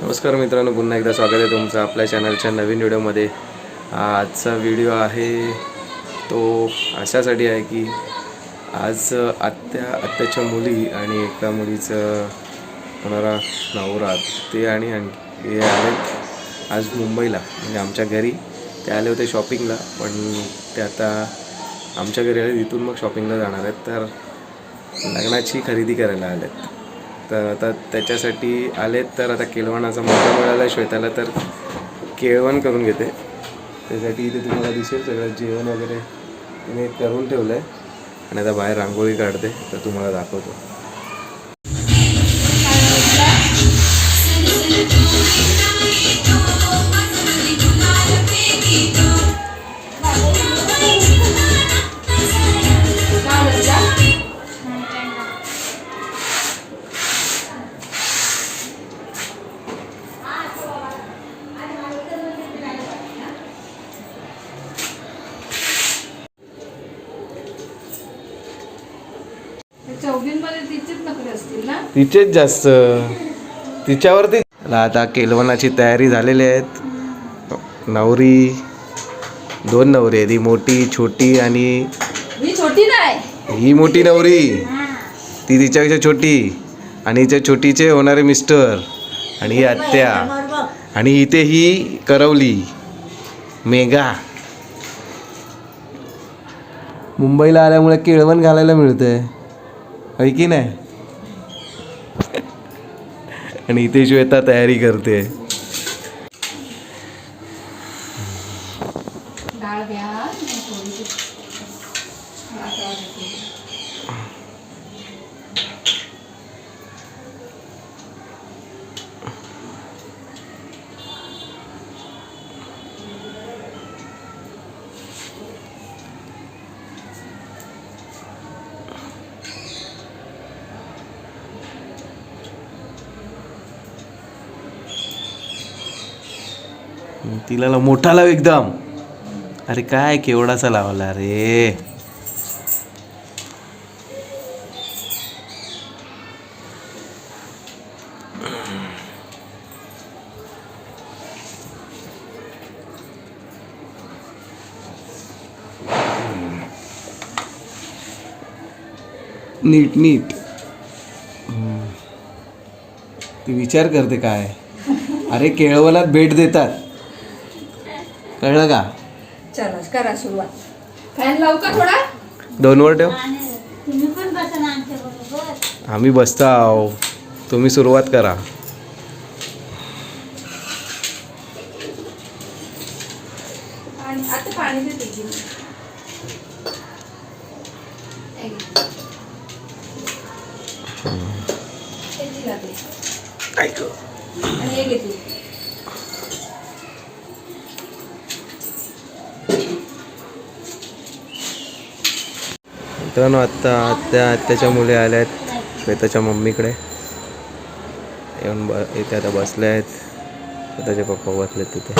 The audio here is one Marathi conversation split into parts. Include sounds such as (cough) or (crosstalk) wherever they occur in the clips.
नमस्कार मित्रांनो पुन्हा एकदा स्वागत आहे तुमचं आपल्या चॅनलच्या नवीन व्हिडिओमध्ये. आजचा व्हिडिओ आहे तो अशासाठी आहे की आज आत्या आत्याच्या मुली आणि एका मुलीचं होणारा नवरा ते आणि आणखी हे आले आज मुंबईला. म्हणजे आमच्या घरी ते आले होते शॉपिंगला पण ते आता आमच्या घरी आले तिथून मग शॉपिंगला जाणार आहेत. तर लग्नाची खरेदी करायला आल्या आहेत तर आता त्याच्यासाठी आलेत तर आता केळवणाचा मोठा मिळाला श्वेताला तर केळवण करून घेते. त्यासाठी इथे तुम्हाला दिसेल सगळं जेवण वगैरे. मी करून ठेवलं आहे आणि आता बाहेर रांगोळी काढते तर तुम्हाला दाखवतो. तिचेच जास्त. तिच्यावरती आता केलवणाची तयारी झालेली आहेत. नवरी दोन नवरी आहेत. ही मोठी छोटी आणि छोटी नाही. ही मोठी नवरी. ती तिच्यापेक्षा छोटी. आणि हिच्या छोटीचे होणारे मिस्टर आणि ही आत्या. आणि इथे ही करवली. मेघा. मुंबईला आल्यामुळे केळवण घालायला मिळतंय. होय की नाही? आणि इथे श्वेता तयारी करते. डाळ घ्या तिला ला- मोठा लाव एकदम. अरे काय केवडाचा लावला रे. नीट नीट. ती विचार करते काय. अरे केळवलात भेट देतात. कळलं का? चला करा सुरुवात. फॅन लावू का थोडा? दोन वर ठेव आम्ही बसता आहो. तुम्ही सुरुवात करा आणि आता पाणी देते की मी. हे घे. हे दिला ते. ऐक आणि हे घे तू. मित्रांनो आत्ता आत्या आत्याच्या मुली आल्या आहेत श्वेताच्या मम्मीकडे. येऊन ब इथे आता बसले आहेत. श्वेताचे पप्पा बसलेत तिथे.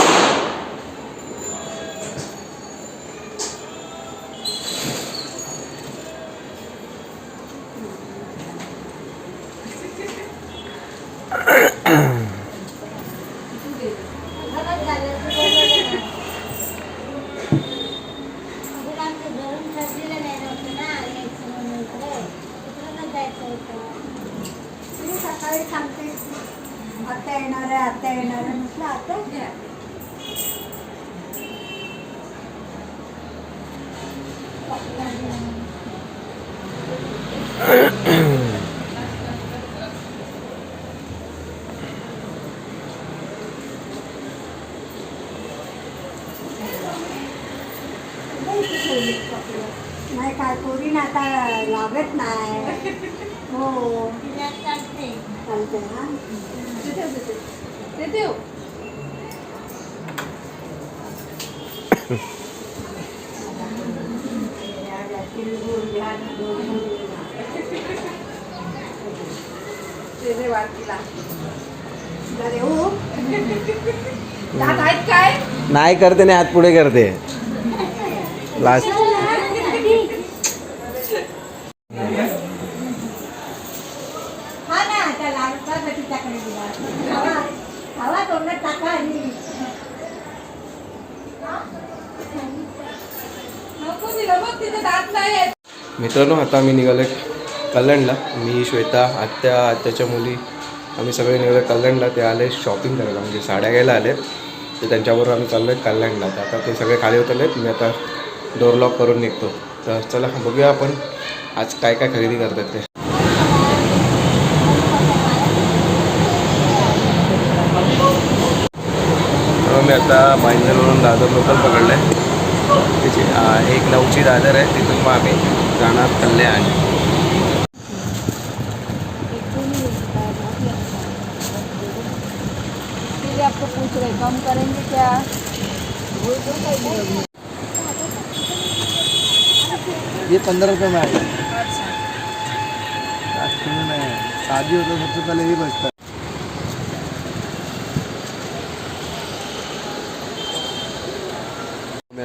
(coughs) आत्या येणार आहे आत्या येणार आहे म्हटलं आता घ्या. नाही काय कोणी ना आता लागत नाही हो चालते ना ते ठेव, ठेव. ते ठेव. नाही करते नाही हात पुढे करते लास्ट हा ना त्या लागतात तिच्याकडे दिला खावा तोंडात टाका आणि नको तिला बघ तिथे दात नाही आहेत. मित्रांनो आता आम्ही निघालो कल्याणला. मी श्वेता आत्या आत्याच्या मुली आम्ही सगळे निघालो कल्याणला. ते आले शॉपिंग करायला म्हणजे साड्या घ्यायला आले ते त्यांच्याबरोबर आम्ही चाललो आहे कल्याणला. तर आता ते सगळे खाली उतरले मी आता डोर लॉक करून निघतो. तर चला बघूया आपण आज काय काय खरेदी करतात ते. मी आता भाईंदरवरून दादर लोकल पकडलं आहे त्याची एक नऊची दादर आहे तिथून मग आम्ही जाणार कल्याण इसलिए आपको पूछ रहे कम करेंगे क्या ये पंद्रह रुपये में आएगा। राजकीय में शादी हो सबसे पहले बचता है।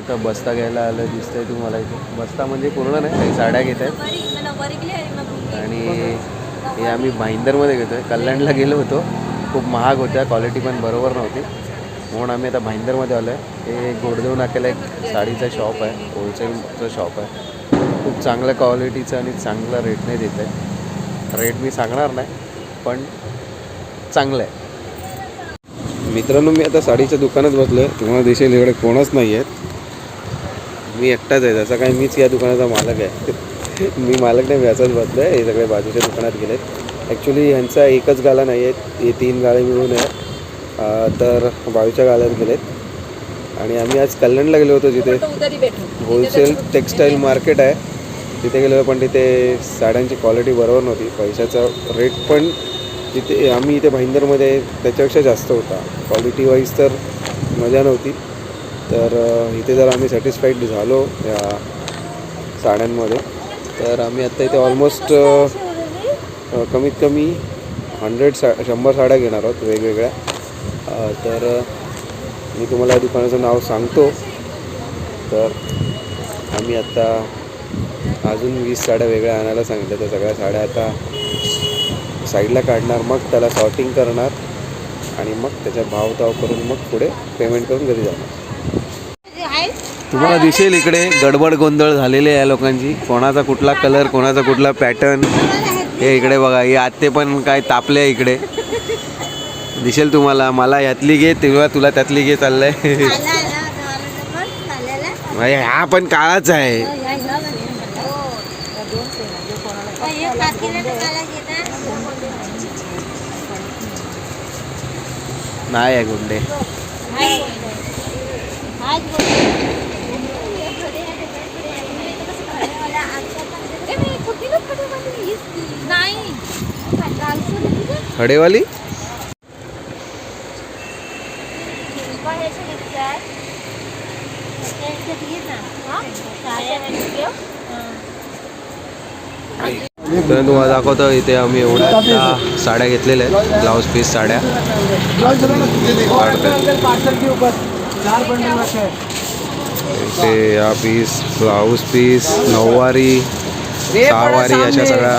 आता बस्ता घ्यायला आलं दिसतंय तुम्हाला इथे. बस्ता म्हणजे पूर्ण नाही काही साड्या घेत आहेत. आणि हे आम्ही भाईंदरमध्ये घेतो आहे. कल्याणला गेलो होतो. खूप महाग होत्या क्वालिटी पण बरोबर नव्हती. म्हणून आम्ही आता भाईंदरमध्ये आलो आहे. हे गोडदेव नाक्याला एक साडीचा शॉप आहे होलसेलचं शॉप आहे. खूप चांगल्या क्वालिटीचं आणि चांगल्या रेटने देत आहे. रेट मी सांगणार नाही पण चांगलं आहे. मित्रांनो मी आता साडीच्या दुकानात बसलो आहे तुम्हाला दिसेल इकडे कोणच नाही आहेत मी एकटाच आहे जसं काय मीच या दुकानाचा मालक आहे. (laughs) मी मालक नाही मी असंच बसलो आहे हे सगळे बाजूच्या दुकानात गेलेत. ॲक्च्युली ह्यांचा एकच गाला नाही आहेत हे तीन गाळे मिळून आहे अं, तर बाजूच्या गाल्यात गेलेत. आणि आम्ही आज कल्याणला गेलो होतो जिथे होलसेल टेक्स्टाईल मार्केट आहे. तिथे गेलो पण तिथे साड्यांची क्वालिटी बरोबर नव्हती. पैशाचा रेट पण तिथे आम्ही इथे भाईंदरमध्ये त्याच्यापेक्षा जास्त होता. क्वालिटी वाईज तर मजा नव्हती. तर इथे जर आम्ही सॅटिस्फाईड झालो या साड्यांमध्ये तर आम्ही आत्ता इथे ऑलमोस्ट कमीत कमी हंड्रेड सा शंभर साड्या घेणार आहोत वेगवेगळ्या. तर मी तुम्हाला या दुकानाचं नाव सांगतो. तर आम्ही आत्ता अजून वीस साड्या वेगळ्या आणायला सांगितल्या. त्या सगळ्या साड्या आता साईडला काढणार मग त्याला सॉर्टिंग करणार आणि मग त्याचा भाव ताव करून मग पुढे पेमेंट करून घरी जाणार. तुम्हाला दिसेल इकडे गडबड गोंधळ झालेले आहे या लोकांची. कोणाचा कुठला कलर कोणाचा कुठला पॅटर्न हे इकडे बघा हे आत्ते पण काय तापले आहे इकडे. दिसेल तुम्हाला मला यातली घे तेव्हा तुला त्यातली घे चाललंय. हा पण काळाच आहे. नाही आहे गुंडे. खडेवाली? तर तुम्हाला दाखवतो इथे आम्ही एवढ्या साड्या घेतलेल्या आहेत. ब्लाऊज पीस साड्या. इथे हा पीस ब्लाऊज पीस नऊवारी. सहावारी अशा सगळ्या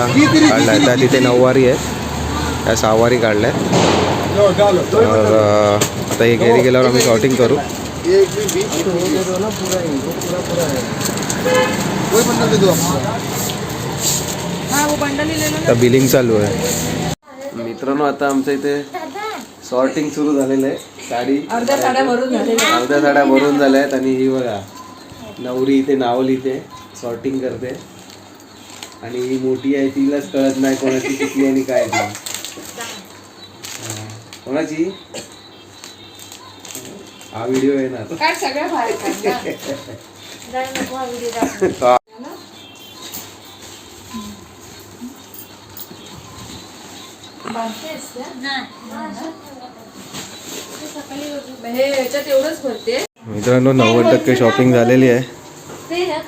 काढल्या आहेत. त्या तिथे नऊवारी आहेत. त्या सहावारी काढल्या आहेत. तर आता हे घरी गेल्यावर आम्ही शॉर्टिंग करू. एक भी बीच दे दो ना पूरा ही वो पूरा पूरा है कोई बंडल दे दो आप हा वो बंडल ही ले लो आता बिलिंग चालू आहे. मित्रांनो आता आमच्या इथे सॉर्टिंग सुरू झालेलं आहे. साडी अर्ध्या साड्या भरून झालेल्या अर्ध्या साड्या भरून झाल्या आहेत. आणि ही बघा नवरी इथे नाव लिहिते सॉर्टिंग करते. आणि ही मोठी आहे तिलाच कळत नाही कोणाची किती आणि काय ती. हा. कोणाची? हा व्हिडिओ येणार. मित्रांनो नव्वद टक्के शॉपिंग झालेली आहे.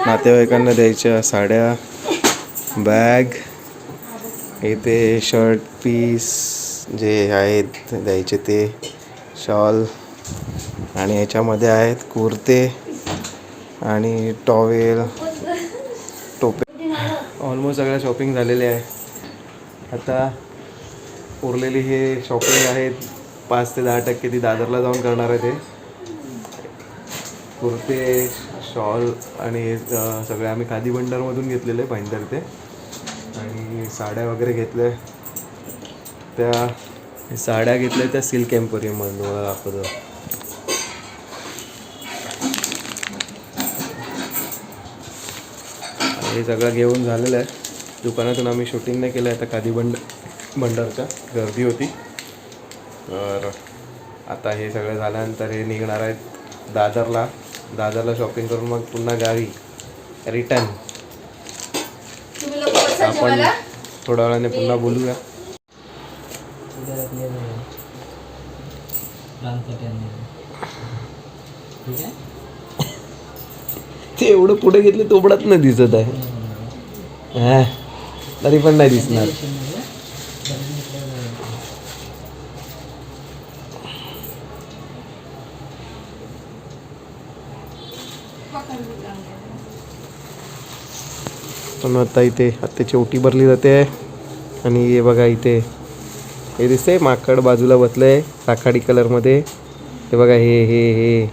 नातेवाईकांना द्यायच्या साड्या. बॅग इथे शर्ट पीस जे आहेत द्यायचे ते शॉल आणि याच्यामध्ये आहेत कुर्ते आणि टॉवेल टोपे. ऑलमोस्ट सगळ्या शॉपिंग झालेले आहे. आता उरलेली हे शॉपिंग आहेत. पाच ते दहा टक्के ती दादरला जाऊन करणार आहे ते. कुर्ते शॉल आणि हे सगळे आम्ही खादी भंडारमधून घेतलेले भाईंदर ते. आणि साड्या वगैरे घेतल्या. त्या साड्या घेतल्या त्या सिल्क एम्पोरियममधून तुम्हाला दाखवतो. हे सगळं घेऊन झालेलं आहे. दुकानातून आम्ही शूटिंग नाही केलं आहे. आता खादी बंड भंडारच्या गर्दी होती. तर आता हे सगळं झाल्यानंतर हे निघणार आहेत दादरला. दादरला शॉपिंग करून मग पुन्हा गावी. रिटर्न आपण थोड्या वेळाने पुन्हा बोलूया. ते एवढं पुढे घेतले तोबडात नाही दिसत आहे. हा, तरी पण नाही दिसणार. पण आता इथे आत्ताची ओटी भरली जाते. आणि हे बघा इथे. हे दिसतंय माकड बाजूला बसलं आहे राखाडी कलरमध्ये हे बघा हे हे हे.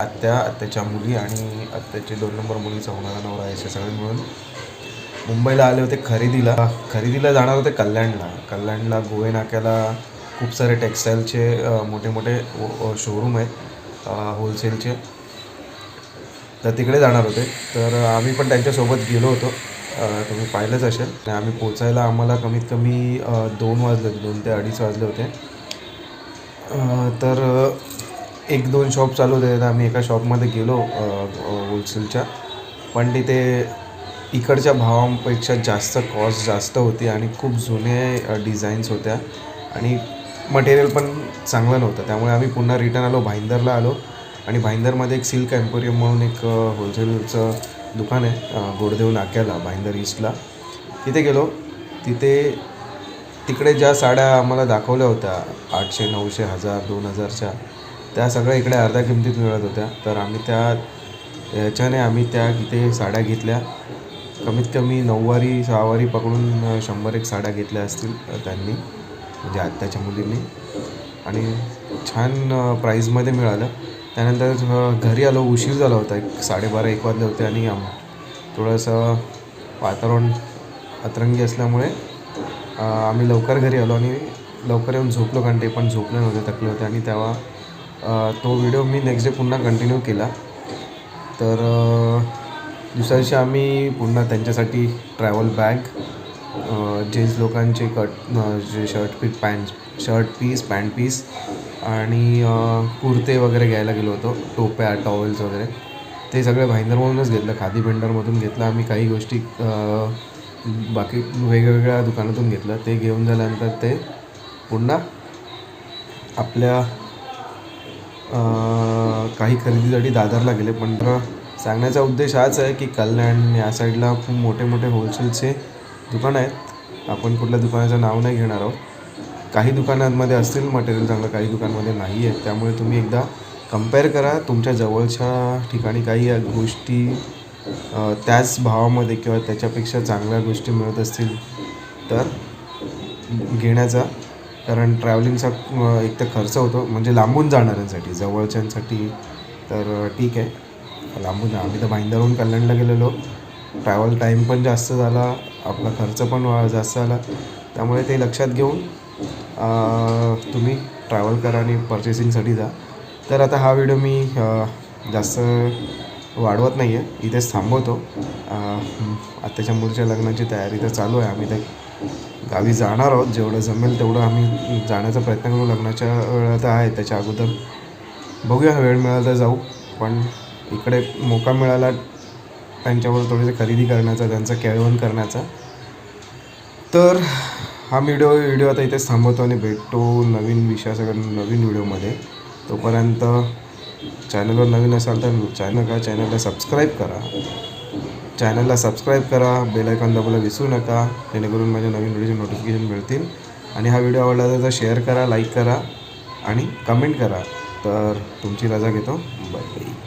आत्या आत्याच्या मुली आणि आत्याचे दोन नंबर मुलीचा होणारा नवरा असे सगळे मिळून मुंबईला आले होते खरेदीला. खरेदीला जाणार होते कल्याणला. कल्याणला गोवे नाक्याला खूप सारे टेक्स्टाईलचे मोठे मोठे शोरूम आहेत होलसेलचे तर तिकडे जाणार होते. तर आम्ही पण त्यांच्यासोबत गेलो होतो. तुम्ही पाहिलंच असेल. आम्ही पोचायला आम्हाला कमीत कमी दोन वाजले होते दोन ते अडीच वाजले होते. तर एक दोन शॉप चालू होते. तर आम्ही एका शॉपमध्ये गेलो होलसेलच्या पण तिथे इकडच्या भावांपेक्षा जास्त कॉस्ट जास्त होती आणि खूप जुने डिझाईन्स होत्या. आणि मटेरियल पण चांगलं नव्हतं. त्यामुळे आम्ही पुन्हा रिटर्न आलो भाईंदरला आलो. आणि भाईंदरमध्ये एक सिल्क एम्पोरियम म्हणून एक होलसेलचं दुकान आहे गोडदेव नाक्याला भाईंदर ईस्टला तिथे गेलो. तिथे तिकडे ज्या साड्या आम्हाला दाखवल्या होत्या आठशे नऊशे हजार दोन हजारच्या त्या सगळ्या इकडे अर्ध्या किमतीत मिळत होत्या. तर आम्ही त्या ह्याच्याने आम्ही त्या इथे साड्या घेतल्या. कमीत कमी नऊवारी सहावारी पकडून शंभर एक साड्या घेतल्या असतील त्यांनी म्हणजे आत्याच्या मुलींनी. आणि छान प्राईजमध्ये मिळालं. त्यानंतर घरी आलो उशीर झाला होता एक साडेबारा एक वाजले होते आणि आम थोडंसं वातावरण अतरंगी असल्यामुळे आम्ही लवकर घरी आलो आणि लवकर येऊन झोपलो कारण ते पण झोपले नव्हते थकले होते. आणि तेव्हा तो व्हिडिओ मी नेक्स्ट डे पुन्हा कंटिन्यू केला. तर दुसऱ्या दिवशी आम्ही पुन्हा त्यांच्यासाठी ट्रॅव्हल बॅग जेन्स लोकांचे कट जे shirt piece pant shirt piece pant piece आणि कुर्ते वगैरे घ्यायला गेलो होतो टोप्या टॉवेल्स वगैरे. ते सगळे भाईंदरमधूनच घेतलं खादी भेंडरमधून घेतलं. आम्ही काही गोष्टी बाकी वेगवेगळ्या दुकानातून घेतलं. ते घेऊन झाल्यानंतर ते पुन्हा आपल्या काही खरेदीसाठी दादरला गेले. पण सांगण्याचा उद्देश हाच आहे की कल्याण या साईडला खूप मोठे मोठे होलसेलचे दुकानं आहेत. आपण कुठल्या दुकानाचं नाव नाही घेणार आहोत. काही दुकानांमध्ये असतील मटेरियल चांगलं काही दुकानामध्ये नाही आहे त्यामुळे तुम्ही एकदा कंपेअर करा. तुमच्या जवळच्या ठिकाणी काही गोष्टी त्याच भावामध्ये किंवा त्याच्यापेक्षा चांगल्या गोष्टी मिळत असतील तर घेण्याचा कारण ट्रॅव्हलिंगचा एक तर खर्च होतो. म्हणजे लांबून जाणाऱ्यांसाठी जवळच्यांसाठी तर ठीक आहे. लांबून आम्ही तर भाईंदरहून कल्याणला गेलेलो. ट्रॅव्हल टाईम पण जास्त झाला. आपला खर्च पण जास्त झाला. त्यामुळे ते लक्षात घेऊन तुम्ही ट्रॅव्हल करा आणि पर्चेसिंगसाठी जा. तर आता हा व्हिडिओ मी जास्त वाढवत नाही आहे इथेच थांबवतो. आत्ताच्या मुलीच्या लग्नाची तयारी तर चालू आहे. आम्ही ते गावी जाणार आहोत. जेवढं जमेल तेवढं आम्ही जाण्याचा प्रयत्न करू. लग्नाच्या वेळा तर आहे. त्याच्या अगोदर बघूया. वेळ मिळाला तर जाऊ. पण इकडे मोका मिळाला त्यांच्यावर थोडीशी खरेदी करण्याचा त्यांचं केळवण करण्याचा. तर हा व्हिडिओ व्हिडिओ आता इथेच थांबवतो आणि भेटतो नवीन विषयासह नवीन व्हिडिओमध्ये तोपर्यंत चॅनलवर नवीन असाल तर चॅनल का चॅनलला सबस्क्राईब करा. चॅनलला सबस्क्राईब करा. बेलायकॉन दाबायला विसरू नका. जेणेकरून माझ्या नवीन व्हिडिओचे नोटिफिकेशन मिळतील. आणि हा व्हिडिओ आवडला तर शेअर करा लाईक करा आणि कमेंट करा. तर तुमची रजा घेतो. Bye bye